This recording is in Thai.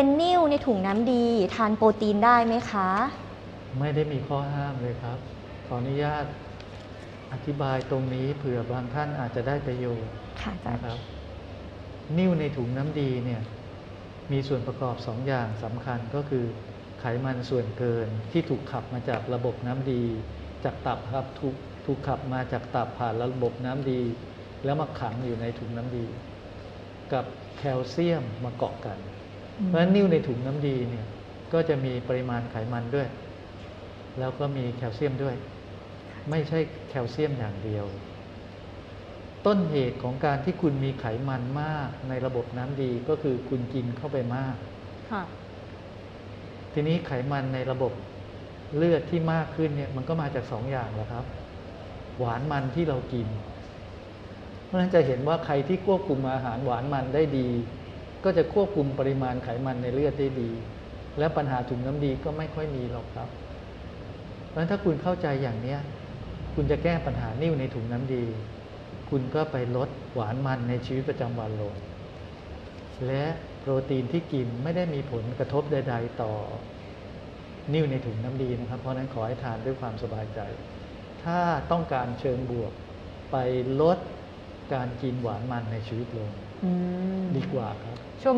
เป็นนิ่วในถุงน้ำดีทานโปรตีนได้ไหมคะ ไม่ได้มีข้อห้ามเลยครับ ขออนุญาตอธิบายตรงนี้เผื่อบางท่านอาจจะได้ประโยชน์ค่ะอาจารย์ นะครับ นิ่วในถุงน้ำดีเนี่ยมีส่วนประกอบสองอย่างสำคัญก็คือ ไขมันส่วนเกินที่ถูกขับมาจากระบบน้ำดี จากตับครับถูกถูกขับมาจากตับผ่านระบบน้ำดี แล้วมาขังอยู่ในถุงน้ำดี กับแคลเซียมมาเกาะกัน เพราะฉะนั้นนิ่วในถุงน้ำดีเนี่ย ก็จะมีปริมาณไขมันด้วย แล้วก็มีแคลเซียมด้วย ไม่ใช่แคลเซียมอย่างเดียว ต้นเหตุของการที่คุณมีไขมันมากในระบบน้ำดีก็คือคุณกินเข้าไปมากค่ะทีนี้ไขมันในระบบเลือดที่มากขึ้นเนี่ยมันก็มาจากสองอย่างแหละครับ หวานมันที่เรากิน เพราะฉะนั้นจะเห็นว่าใครที่ควบคุมอาหารหวานมันได้ดี ก็จะควบคุมปริมาณไขมันในเลือดได้ดี และปัญหาถุงน้ำดีก็ไม่ค่อยมีหรอกครับ เพราะฉะนั้นถ้าคุณเข้าใจอย่างเนี้ยคุณจะแก้ปัญหานิ่วในถุงน้ำดี คุณก็ไปลดหวานมันในชีวิตประจำวันลง และโปรตีนที่กินไม่ได้มีผลกระทบใด ๆ ต่อ นิ่วในถุงน้ำดีนะครับ เพราะฉะนั้นขอให้ทานด้วยความสบายใจ ถ้าต้องการเชิงบวก ไปลดการกินหวานมันในชีวิตลง อืม กว่าครับช่วง